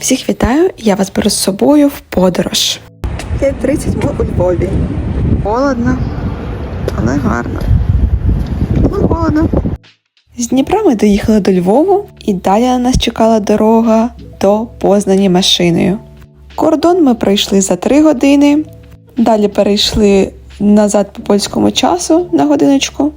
Всіх вітаю! Я вас беру з собою в подорож. 5.30 ми у Львові. Холодно, але гарно. Ну, холодно. З Дніпра ми доїхали до Львову, і далі на нас чекала дорога до Познані машиною. Кордон ми пройшли за 3 години. Далі перейшли назад по польському часу на годиночку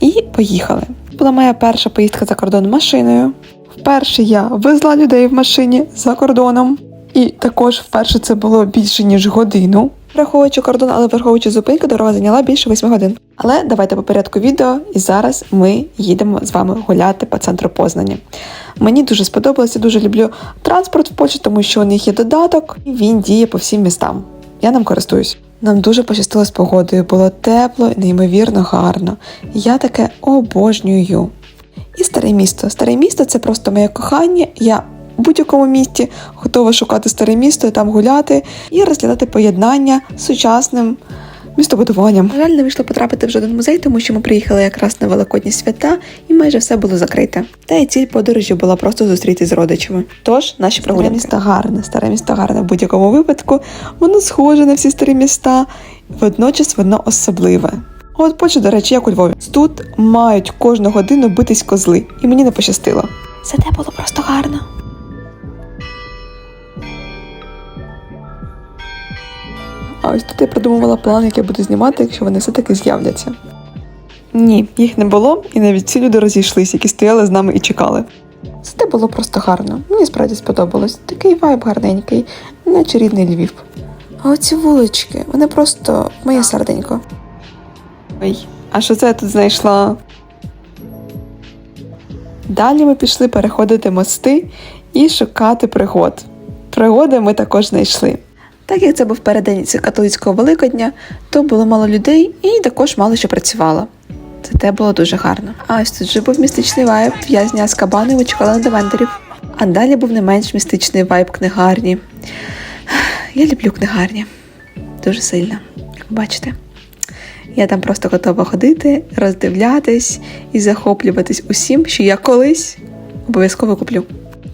і поїхали. Була моя перша поїздка за кордон машиною. Вперше я везла людей в машині за кордоном. І також вперше це було більше ніж годину. Враховуючи кордон, але враховуючи зупинку, дорога зайняла більше 8 годин. Але давайте по порядку відео, і зараз ми їдемо з вами гуляти по центру Познані. Мені дуже сподобалося, дуже люблю транспорт в Польщі, тому що у них є додаток, і він діє по всім містам. Я ним користуюсь. Нам дуже пощастило з погодою, було тепло і неймовірно гарно. Я таке обожнюю. І старе місто. Старе місто це просто моє кохання. Я в будь-якому місті готова шукати старе місто, і там гуляти і розглядати поєднання з сучасним містобудуванням. На жаль, не вийшло потрапити в жоден музей, тому що ми приїхали якраз на великодні свята, і майже все було закрите. Та й ціль подорожі була просто зустрітися з родичами. Тож наші прогулянки. Старе місто гарне, старе місто гарне в будь-якому випадку. Воно схоже на всі старі міста, водночас воно особливе. А От Польща, до речі, як у Львові. Тут мають кожну годину битись козли, і мені не пощастило. Зате було просто гарно. А ось тут я продумувала план, як я буду знімати, якщо вони все-таки з'являться. Ні, їх не було, і навіть ці люди розійшлись, які стояли з нами і чекали. Це було просто гарно. Мені справді сподобалось. Такий вайб гарненький, наче рідний Львів. А оці вулички, вони просто моє серденько. Ой, а що це я тут знайшла? Далі ми пішли переходити мости і шукати пригод. Пригоди ми також знайшли. Так як це був переддень католицького Великодня, то було мало людей і також мало що працювало. Це те було дуже гарно. А ось тут же був містичний вайб в'язня з кабани ми чекали на девендерів. А далі був не менш містичний вайб книгарні. Я люблю книгарні дуже сильно, як бачите. Я там просто готова ходити, роздивлятись і захоплюватись усім, що я колись обов'язково куплю.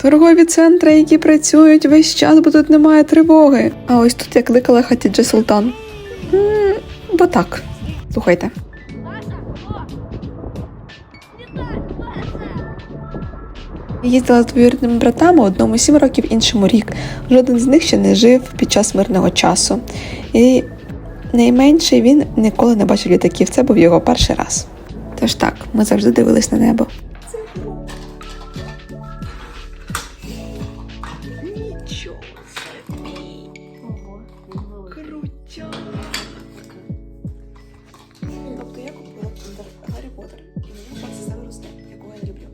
Торгові центри, які працюють весь час, бо тут немає тривоги. А ось тут я кликала Хатідже Султан. М, Бо так. Слухайте. Я Їздила з двоюрідними братами, одному сім років, іншому рік. Жоден з них ще не жив під час мирного часу. І найменший він ніколи не бачив літаків. Це був його перший раз. Тож так, ми завжди дивились на небо. Нічого я купила кіндер Гаррі Поттер, і мені попався росте, якого я люблю.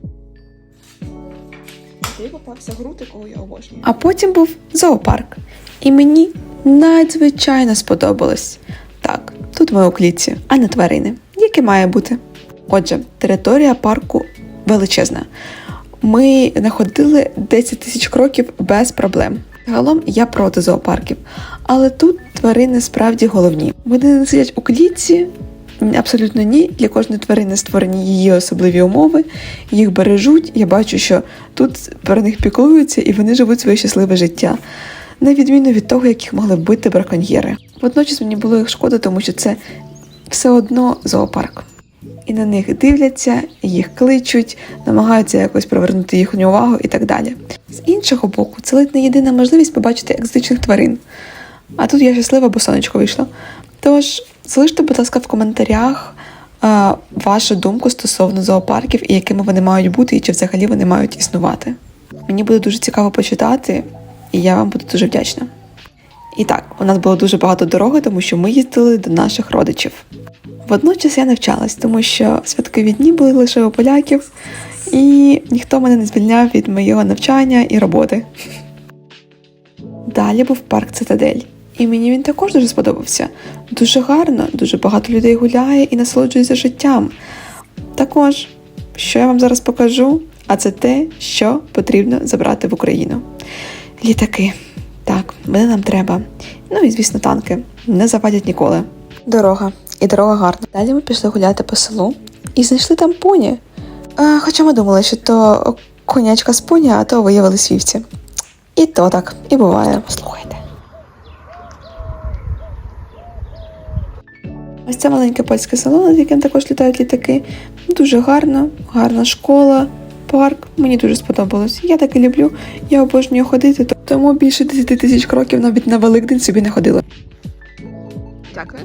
Тобі попався груд, якого я обожнюю. А потім був зоопарк. І мені надзвичайно сподобалось. Так, тут ми у клітці, а не тварини, яке має бути. Отже, територія парку величезна. Ми находили 10 тисяч кроків без проблем. Загалом я проти зоопарків, але тут тварини справді головні. Вони не сидять у клітці. Абсолютно ні. Для кожної тварини створені її особливі умови, їх бережуть. Я бачу, що тут про них піклуються і вони живуть своє щасливе життя, на відміну від того, як їх могли бити браконьєри. Водночас мені було їх шкода, тому що це все одно зоопарк. І на них дивляться, їх кличуть, намагаються якось привернути їхню увагу і так далі. З іншого боку, це ледь не єдина можливість побачити екзотичних тварин. А тут я щаслива, бо сонечко вийшло. Тож, залиште, будь ласка, в коментарях а, вашу думку стосовно зоопарків і якими вони мають бути, і чи взагалі вони мають існувати. Мені буде дуже цікаво почитати, і я вам буду дуже вдячна. І так, у нас було дуже багато дороги, тому що ми їздили до наших родичів. Водночас я навчалась, тому що святкові дні були лише у поляків, і ніхто мене не звільняв від моєго навчання і роботи. Далі був парк Цитадель. І мені він також дуже сподобався. Дуже гарно, дуже багато людей гуляє і насолоджується життям. Також, що я вам зараз покажу, а це те, що потрібно забрати в Україну. Літаки. Так, вони нам треба. Ну і звісно, танки не завадять ніколи. Дорога. І дорога гарна. Далі ми пішли гуляти по селу і знайшли там поні. А, хоча ми думали, що то конячка з поні, а то виявились вівці. І то так, і буває. Слухайте. Ось це маленьке польське село, над яким також літають літаки. Дуже гарно, гарна школа, парк. Мені дуже сподобалось. Я таки люблю, я обожнюю ходити, то- тому більше 10 тисяч кроків навіть на Великдень собі не ходила. Дякую.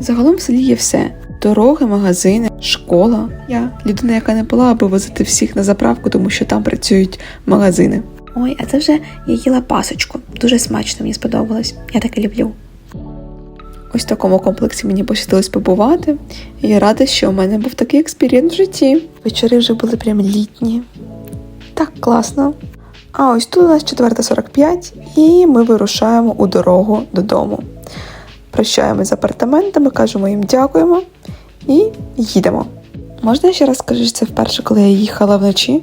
Загалом в селі є все: дороги, магазини, школа. Я людина, яка не була, аби возити всіх на заправку, тому що там працюють магазини. Ой, а це вже я їла пасочку. Дуже смачно мені сподобалось. Я таке люблю. Ось в такому комплексі мені пощастилось побувати. І я рада, що у мене був такий експірієнс в житті. Вечори вже були прям літні. Так класно. А ось тут у нас 4.45, і ми вирушаємо у дорогу додому. Прощаємось з апартаментами, кажемо їм дякуємо і їдемо. Можна я ще раз скажу, що це вперше, коли я їхала вночі?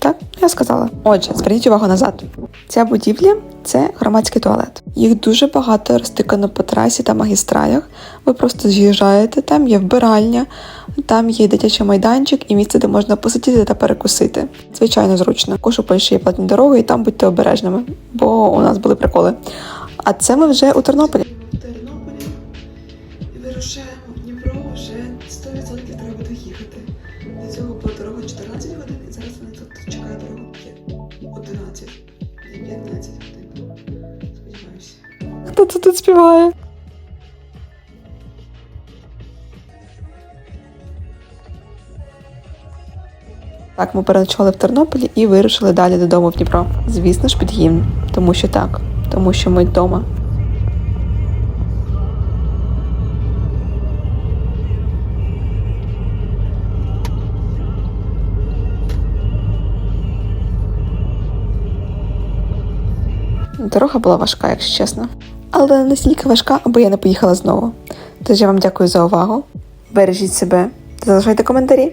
Так, я сказала. Отже, зверніть увагу назад. Ця будівля це громадський туалет. Їх дуже багато розтикано по трасі та магістралях. Ви просто з'їжджаєте, там є вбиральня, там є дитячий майданчик і місце, де можна посидіти та перекусити. Звичайно, зручно. Також у Польщі є платні дороги, і там будьте обережними, бо у нас були приколи. А це ми вже у. Тернополі Хто це тут співає? Так, ми переночували в Тернополі і вирушили далі додому в Дніпро. Звісно ж, під гімн. Тому що так, тому що ми вдома. Дорога була важка, якщо чесно. Але настільки важка, аби я не поїхала знову. Тож я вам дякую за увагу. Бережіть себе, залишайте коментарі.